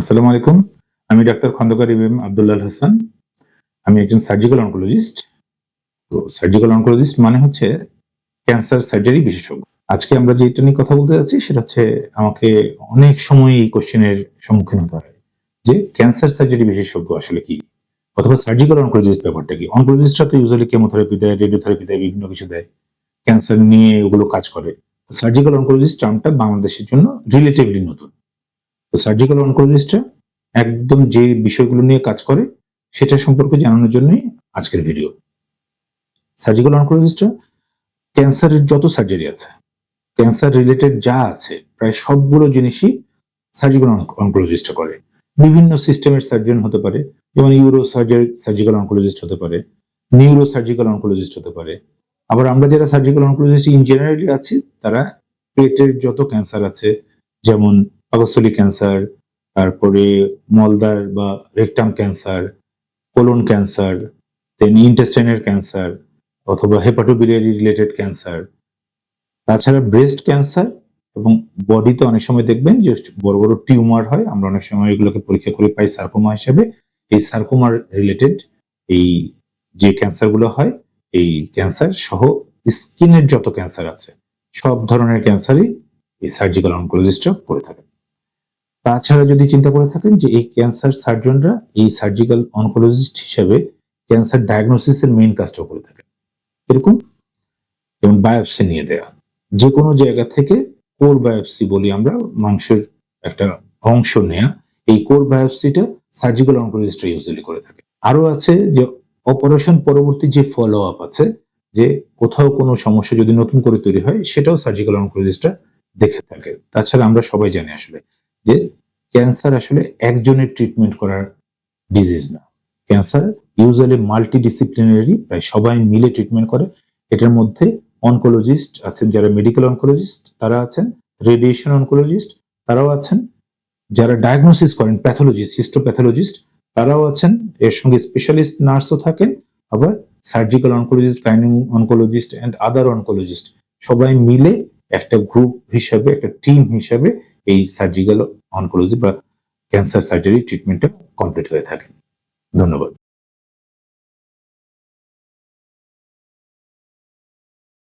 আসসালামু আলাইকুম। আমি doctor Khondokar E B M Abdullah Hasan. আমি একজন সার্জিক্যাল অনকোলজিস্ট তো সার্জিক্যাল অনকোলজিস্ট মানে হচ্ছে ক্যান্সার সার্জারি বিশেষজ্ঞ। আজকে আমরা যেটা নিয়ে কথা বলতে যাচ্ছি, সেটা হচ্ছে আমাকে অনেক সময় এই কোশ্চেনের সম্মুখীন হতে হয়। যে ক্যান্সার সার্জারি বিশেষজ্ঞ আসলে কি? অথবা সার্জিক্যাল অনকোলজিস্ট ব্যাপারটা কি? অনকোলজিস্টরা তো ইউজুয়ালি কেমোথেরাপি দেয় রেডিওথেরাপি দেয়, বিভিন্ন কিছু দেয়। ক্যান্সার নিয়ে ওগুলো কাজ করে। সার্জিক্যাল অনকোলজিস্ট টার্মটা বাংলাদেশের জন্য রিলেটিভলি নতুন। তো সার্জিক্যাল অনকোলজিস্টরা একদম যে বিষয়গুলো নিয়ে কাজ করে, সেটা সম্পর্কে জানানোর জন্যই আজকের ভিডিও সার্জিক্যাল অনকোলজিস্টরা ক্যান্সারের যত সার্জারি আছে ক্যান্সার রিলেটেড যা আছে, প্রায় সবগুলো জিনিসই সার্জিক্যাল অনকোলজিস্টরা করে। বিভিন্ন সিস্টেমের সার্জন হতে পারে, যেমন ইউরো সার্জারি সার্জিক্যাল অনকোলজিস্ট হতে পারে নিউরো সার্জিক্যাল অনকোলজিস্ট হতে পারে। আবার আমরা যারা সার্জিক্যাল অনকোলজিস্ট ইন জেনারেলি আছি, তারা পেটের যত ক্যান্সার আছে, যেমন পাকস্থলী ক্যান্সার তারপরে মলদার বা rectum cancer colon cancer then ইন্টেস্টাইনের cancer অথবা হেপাটোবিলিয়ারি রিলেটেড ক্যান্সার তাছাড়া ব্রেস্ট ক্যান্সার এবং বডিতে অনেক সময় দেখবেন যে বড় বড় টিউমার হয়, আমরা অনেক সময় এগুলোকে পরীক্ষা করে পাই সার্কোমা হিসেবে। এই সার্কোমার রিলেটেড এই যে ক্যান্সারগুলো হয়, এই ক্যান্সার সহ স্কিনের যত ক্যান্সার আছে, সব ধরনের ক্যান্সারই এই সার্জিক্যাল অনকোলজিস্টরা করে থাকেন। তাছাড়া যদি চিন্তা করে থাকেন যে এই ক্যান্সার সার্জনরা এই সার্জিক্যাল অনকোলজিস্ট হিসেবে ক্যান্সার ডায়াগনোসিসের মেইন কাজটাও করে থাকেন। এরকম যেমন বায়োপসি নিয়ে দেয়া। যে কোনো জায়গা থেকে কোর বায়োপসি বলি আমরা, মাংসের একটা অংশ নেয়া, এই কোর বায়োপসিটা সার্জিক্যাল অনকোলজিস্টরা ইউজুয়ালি করে থাকে। আরও আছে যে অপারেশন পরবর্তী যে ফলো আপ আছে, যে কোথাও কোনো সমস্যা যদি নতুন করে তৈরি হয়, সেটাও সার্জিক্যাল অনকোলজিস্টরা দেখে থাকে। তাছাড়া আমরা সবাই জানি আসলে যে ক্যান্সার আসলে একজনের ট্রিটমেন্ট করার ডিজিজ না। ক্যান্সার ইউজুয়ালি মাল্টি ডিসিপ্লিনারি প্রায় সবাই মিলে ট্রিটমেন্ট করে। এটার মধ্যে অনকোলজিস্ট আছেন, যারা মেডিকেল অনকোলজিস্ট তারা আছেন রেডিয়েশন অনকোলজিস্ট তারাও আছেন, যারা ডায়াগনোসিস করেন প্যাথোলজিস্ট হিস্টোপ্যাথোলজিস্ট তারাও আছেন, এর সঙ্গে স্পেশালিস্ট নার্সও থাকেন, আবার surgical oncologist gynae oncologist and other oncologist সবাই মিলে একটা গ্রুপ হিসাবে, একটা টিম হিসাবে এই সার্জিক্যাল অনকোলজি বা ক্যান্সার সার্জারি ট্রিটমেন্টটা কমপ্লিট হয়ে থাকে। ধন্যবাদ।